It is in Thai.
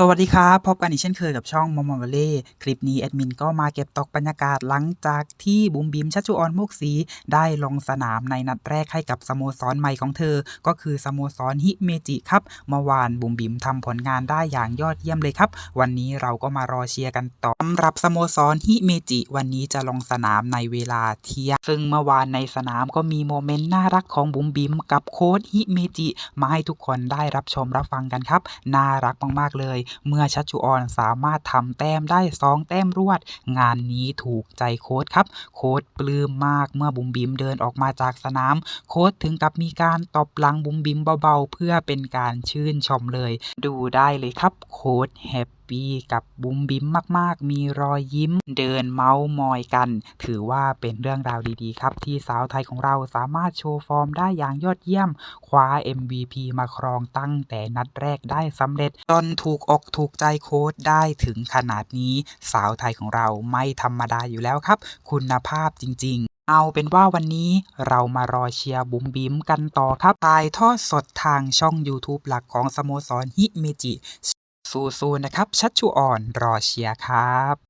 สวัสดีครับ พบกันอีกเช่นเคยกับช่องมอมวเล่คลิปนี้แอดมินก็มาเก็บตกบรรยากาศหลังจากที่บุ๋มบิมชัชชุออนโมกศรีได้ลงสนามในนัดแรกให้กับสโมสรใหม่ของเธอ ก็คือสโมสรฮิเมจิครับเมื่อวานบุ๋มบิมทำผลงานได้อย่างยอดเยี่ยมเลยครับ วันนี้เราก็มารอเชียร์กันต่อสำหรับสโมสรฮิเมจิวันนี้จะลงสนามในเวลาเที่ยงซึ่งเมื่อวานในสนามก็มีโมเมนต์น่ารักของบุ๋มบิมกับโค้ชฮิเมจิมาให้ทุกคนได้รับชมรับฟังกันครับน่ารักมากๆเลยเมื่อชัชชุออนสามารถทำแต้มได้2แต้มรวด งานนี้ถูกใจโค้ดครับ โค้ดปลื้มมากเมื่อบุมบิมเดินออกมาจากสนาม โค้ดถึงกับมีการตบหลังบุมบิมเบาๆ เพื่อเป็นการชื่นชมเลย ดูได้เลยครับ โค้ดแฮป ปี้กับบุ๋มบิมมาก ๆ มีรอยยิ้ม เดินเมาส์มอยกัน ถือว่าเป็นเรื่องราวดีๆ ครับ ที่สาวไทยของเราสามารถโชว์ฟอร์มได้อย่างยอดเยี่ยม คว้า MVP มาครองตั้งแต่นัดแรกได้สำเร็จ จนถูกอกถูกใจโค้ชได้ถึงขนาดนี้ สาวไทยของเราไม่ธรรมดาอยู่แล้วครับ คุณภาพจริง ๆเอาเป็นว่าวันนี้เรามารอเชียร์บุ๋มบิมกันต่อครับถ่ายทอดสดทางช่อง YouTube หลักของสโมสรฮิเมจิ สู้ๆนะครับ ชัดชูอ่อน รอเชียร์ครับ